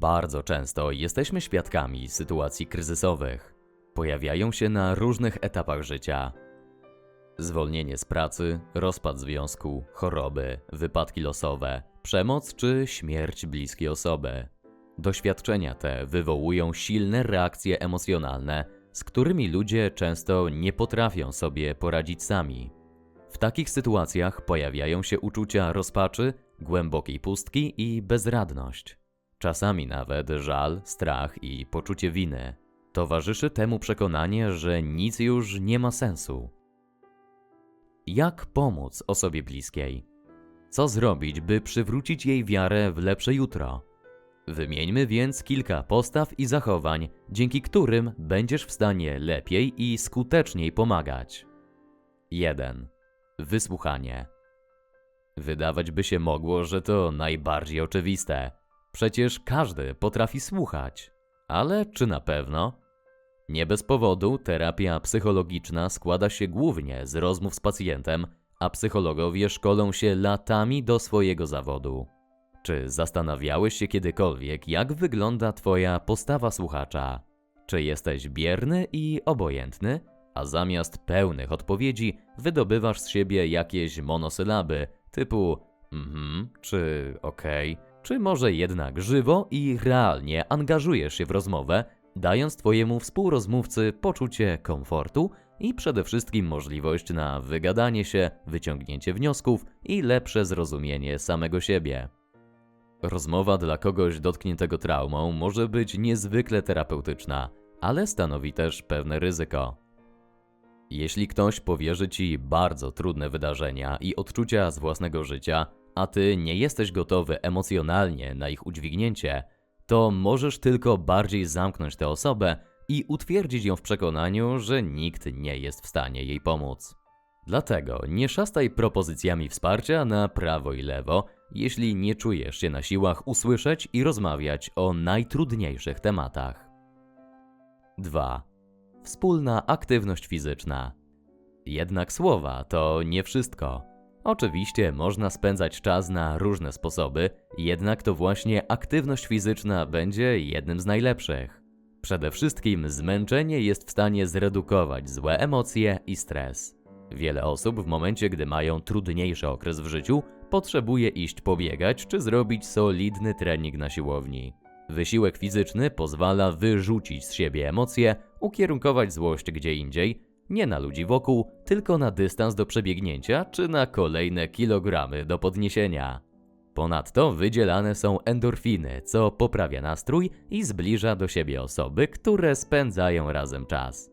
Bardzo często jesteśmy świadkami sytuacji kryzysowych. Pojawiają się na różnych etapach życia. Zwolnienie z pracy, rozpad związku, choroby, wypadki losowe, przemoc czy śmierć bliskiej osoby. Doświadczenia te wywołują silne reakcje emocjonalne, z którymi ludzie często nie potrafią sobie poradzić sami. W takich sytuacjach pojawiają się uczucia rozpaczy, głębokiej pustki i bezradność. Czasami nawet żal, strach i poczucie winy. Towarzyszy temu przekonanie, że nic już nie ma sensu. Jak pomóc osobie bliskiej? Co zrobić, by przywrócić jej wiarę w lepsze jutro? Wymieńmy więc kilka postaw i zachowań, dzięki którym będziesz w stanie lepiej i skuteczniej pomagać. 1. Wysłuchanie. Wydawać by się mogło, że to najbardziej oczywiste. Przecież każdy potrafi słuchać. Ale czy na pewno? Nie bez powodu terapia psychologiczna składa się głównie z rozmów z pacjentem, a psychologowie szkolą się latami do swojego zawodu. Czy zastanawiałeś się kiedykolwiek, jak wygląda Twoja postawa słuchacza? Czy jesteś bierny i obojętny, a zamiast pełnych odpowiedzi wydobywasz z siebie jakieś monosylaby typu mhm, czy okej, czy może jednak żywo i realnie angażujesz się w rozmowę, dając Twojemu współrozmówcy poczucie komfortu i przede wszystkim możliwość na wygadanie się, wyciągnięcie wniosków i lepsze zrozumienie samego siebie. Rozmowa dla kogoś dotkniętego traumą może być niezwykle terapeutyczna, ale stanowi też pewne ryzyko. Jeśli ktoś powierzy ci bardzo trudne wydarzenia i odczucia z własnego życia, a ty nie jesteś gotowy emocjonalnie na ich udźwignięcie, to możesz tylko bardziej zamknąć tę osobę i utwierdzić ją w przekonaniu, że nikt nie jest w stanie jej pomóc. Dlatego nie szastaj propozycjami wsparcia na prawo i lewo, jeśli nie czujesz się na siłach usłyszeć i rozmawiać o najtrudniejszych tematach. 2. Wspólna aktywność fizyczna. Jednak słowa to nie wszystko. Oczywiście można spędzać czas na różne sposoby, jednak to właśnie aktywność fizyczna będzie jednym z najlepszych. Przede wszystkim zmęczenie jest w stanie zredukować złe emocje i stres. Wiele osób w momencie, gdy mają trudniejszy okres w życiu, potrzebuje iść pobiegać czy zrobić solidny trening na siłowni. Wysiłek fizyczny pozwala wyrzucić z siebie emocje, ukierunkować złość gdzie indziej, nie na ludzi wokół, tylko na dystans do przebiegnięcia czy na kolejne kilogramy do podniesienia. Ponadto wydzielane są endorfiny, co poprawia nastrój i zbliża do siebie osoby, które spędzają razem czas.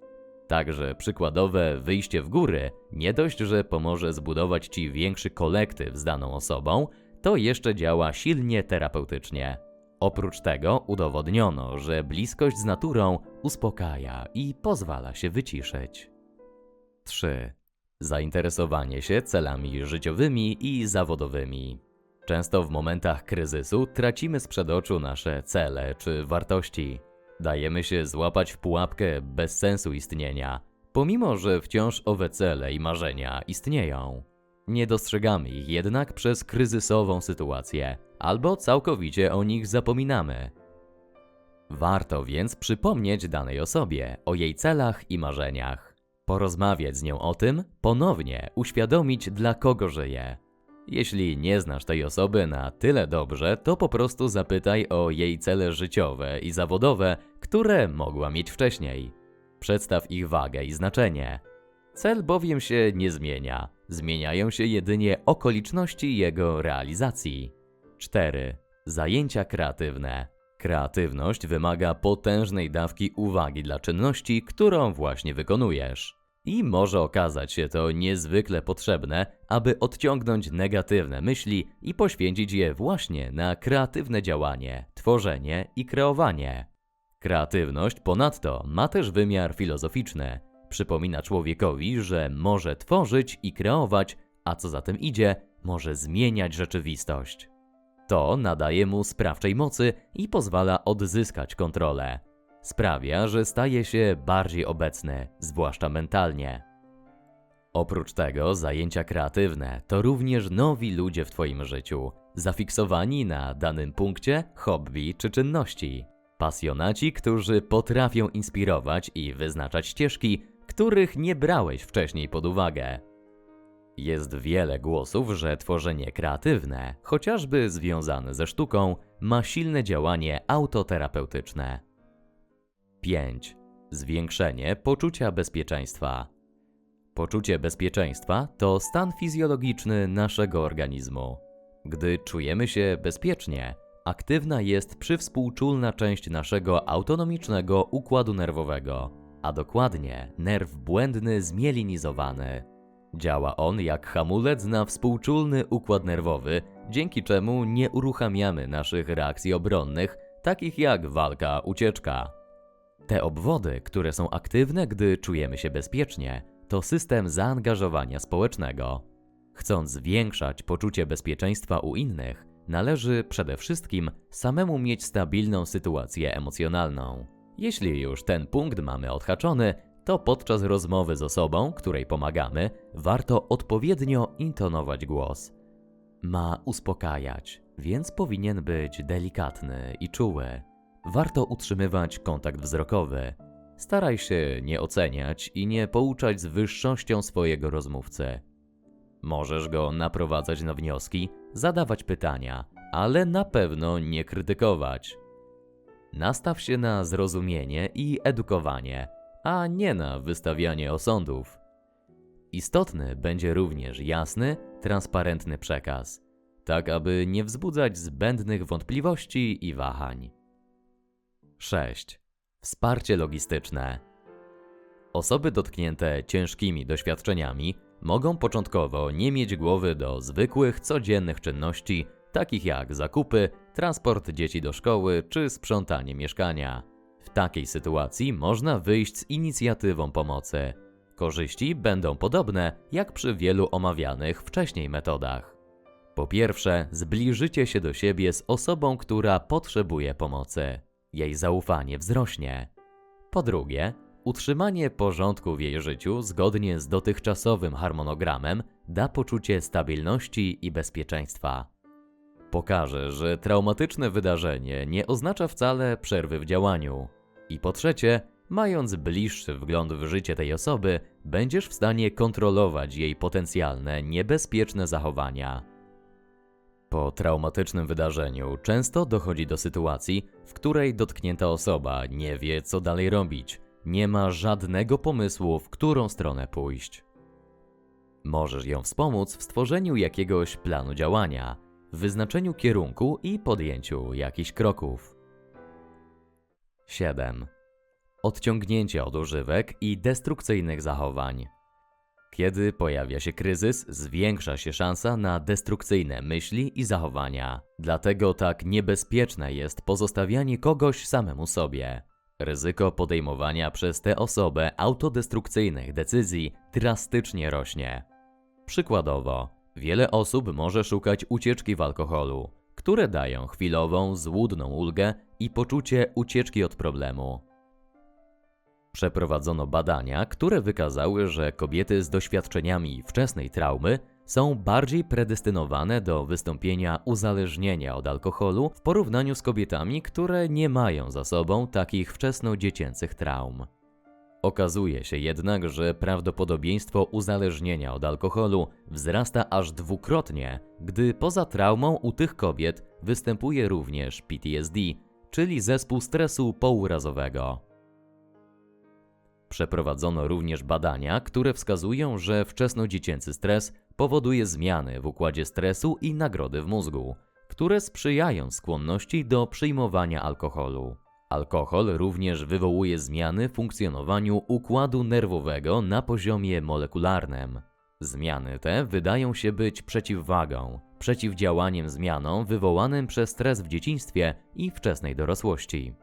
Także przykładowe wyjście w góry nie dość, że pomoże zbudować ci większy kolektyw z daną osobą, to jeszcze działa silnie terapeutycznie. Oprócz tego udowodniono, że bliskość z naturą uspokaja i pozwala się wyciszyć. 3. Zainteresowanie się celami życiowymi i zawodowymi. Często w momentach kryzysu tracimy z przed oczu nasze cele czy wartości. Dajemy się złapać w pułapkę bez sensu istnienia, pomimo że wciąż owe cele i marzenia istnieją. Nie dostrzegamy ich jednak przez kryzysową sytuację, albo całkowicie o nich zapominamy. Warto więc przypomnieć danej osobie o jej celach i marzeniach. Porozmawiać z nią o tym, ponownie uświadomić dla kogo żyje. Jeśli nie znasz tej osoby na tyle dobrze, to po prostu zapytaj o jej cele życiowe i zawodowe, które mogła mieć wcześniej. Przedstaw ich wagę i znaczenie. Cel bowiem się nie zmienia, zmieniają się jedynie okoliczności jego realizacji. 4. Zajęcia kreatywne. Kreatywność wymaga potężnej dawki uwagi dla czynności, którą właśnie wykonujesz. I może okazać się to niezwykle potrzebne, aby odciągnąć negatywne myśli i poświęcić je właśnie na kreatywne działanie, tworzenie i kreowanie. Kreatywność ponadto ma też wymiar filozoficzny. Przypomina człowiekowi, że może tworzyć i kreować, a co za tym idzie, może zmieniać rzeczywistość. To nadaje mu sprawczej mocy i pozwala odzyskać kontrolę. Sprawia, że staje się bardziej obecny, zwłaszcza mentalnie. Oprócz tego zajęcia kreatywne to również nowi ludzie w Twoim życiu, zafiksowani na danym punkcie, hobby czy czynności. Pasjonaci, którzy potrafią inspirować i wyznaczać ścieżki, których nie brałeś wcześniej pod uwagę. Jest wiele głosów, że tworzenie kreatywne, chociażby związane ze sztuką, ma silne działanie autoterapeutyczne. 5. Zwiększenie poczucia bezpieczeństwa. Poczucie bezpieczeństwa to stan fizjologiczny naszego organizmu. Gdy czujemy się bezpiecznie, aktywna jest przywspółczulna część naszego autonomicznego układu nerwowego, a dokładnie nerw błędny zmielinizowany. Działa on jak hamulec na współczulny układ nerwowy, dzięki czemu nie uruchamiamy naszych reakcji obronnych, takich jak walka, ucieczka. Te obwody, które są aktywne, gdy czujemy się bezpiecznie, to system zaangażowania społecznego. Chcąc zwiększać poczucie bezpieczeństwa u innych, należy przede wszystkim samemu mieć stabilną sytuację emocjonalną. Jeśli już ten punkt mamy odhaczony, to podczas rozmowy z osobą, której pomagamy, warto odpowiednio intonować głos. Ma uspokajać, więc powinien być delikatny i czuły. Warto utrzymywać kontakt wzrokowy. Staraj się nie oceniać i nie pouczać z wyższością swojego rozmówcy. Możesz go naprowadzać na wnioski, zadawać pytania, ale na pewno nie krytykować. Nastaw się na zrozumienie i edukowanie, a nie na wystawianie osądów. Istotny będzie również jasny, transparentny przekaz, tak aby nie wzbudzać zbędnych wątpliwości i wahań. 6. Wsparcie logistyczne. Osoby dotknięte ciężkimi doświadczeniami mogą początkowo nie mieć głowy do zwykłych, codziennych czynności, takich jak zakupy, transport dzieci do szkoły czy sprzątanie mieszkania. W takiej sytuacji można wyjść z inicjatywą pomocy. Korzyści będą podobne jak przy wielu omawianych wcześniej metodach. Po pierwsze, zbliżycie się do siebie z osobą, która potrzebuje pomocy. Jej zaufanie wzrośnie. Po drugie, utrzymanie porządku w jej życiu zgodnie z dotychczasowym harmonogramem da poczucie stabilności i bezpieczeństwa. Pokaże, że traumatyczne wydarzenie nie oznacza wcale przerwy w działaniu. I po trzecie, mając bliższy wgląd w życie tej osoby, będziesz w stanie kontrolować jej potencjalne niebezpieczne zachowania. Po traumatycznym wydarzeniu często dochodzi do sytuacji, w której dotknięta osoba nie wie, co dalej robić, nie ma żadnego pomysłu, w którą stronę pójść. Możesz ją wspomóc w stworzeniu jakiegoś planu działania, wyznaczeniu kierunku i podjęciu jakichś kroków. 7. Odciągnięcie od używek i destrukcyjnych zachowań. Kiedy pojawia się kryzys, zwiększa się szansa na destrukcyjne myśli i zachowania. Dlatego tak niebezpieczne jest pozostawianie kogoś samemu sobie. Ryzyko podejmowania przez tę osobę autodestrukcyjnych decyzji drastycznie rośnie. Przykładowo, wiele osób może szukać ucieczki w alkoholu, które dają chwilową, złudną ulgę i poczucie ucieczki od problemu. Przeprowadzono badania, które wykazały, że kobiety z doświadczeniami wczesnej traumy są bardziej predestynowane do wystąpienia uzależnienia od alkoholu w porównaniu z kobietami, które nie mają za sobą takich wczesnodziecięcych traum. Okazuje się jednak, że prawdopodobieństwo uzależnienia od alkoholu wzrasta aż dwukrotnie, gdy poza traumą u tych kobiet występuje również PTSD, czyli zespół stresu pourazowego. Przeprowadzono również badania, które wskazują, że wczesnodziecięcy stres powoduje zmiany w układzie stresu i nagrody w mózgu, które sprzyjają skłonności do przyjmowania alkoholu. Alkohol również wywołuje zmiany w funkcjonowaniu układu nerwowego na poziomie molekularnym. Zmiany te wydają się być przeciwwagą, przeciwdziałaniem zmianom wywołanym przez stres w dzieciństwie i wczesnej dorosłości.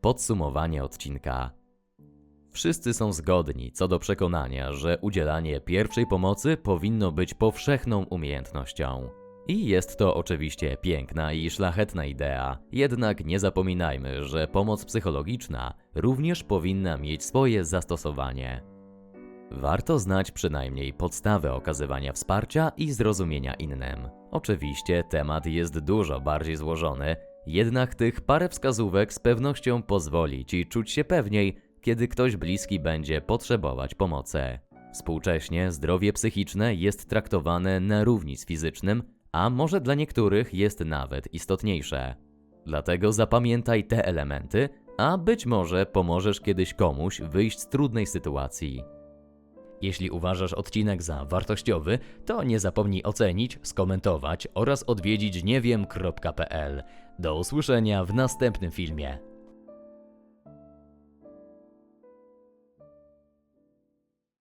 Podsumowanie odcinka. Wszyscy są zgodni co do przekonania, że udzielanie pierwszej pomocy powinno być powszechną umiejętnością. I jest to oczywiście piękna i szlachetna idea, jednak nie zapominajmy, że pomoc psychologiczna również powinna mieć swoje zastosowanie. Warto znać przynajmniej podstawę okazywania wsparcia i zrozumienia innym. Oczywiście temat jest dużo bardziej złożony, jednak tych parę wskazówek z pewnością pozwoli Ci czuć się pewniej, kiedy ktoś bliski będzie potrzebować pomocy. Współcześnie zdrowie psychiczne jest traktowane na równi z fizycznym, a może dla niektórych jest nawet istotniejsze. Dlatego zapamiętaj te elementy, a być może pomożesz kiedyś komuś wyjść z trudnej sytuacji. Jeśli uważasz odcinek za wartościowy, to nie zapomnij ocenić, skomentować oraz odwiedzić niewiem.pl. Do usłyszenia w następnym filmie.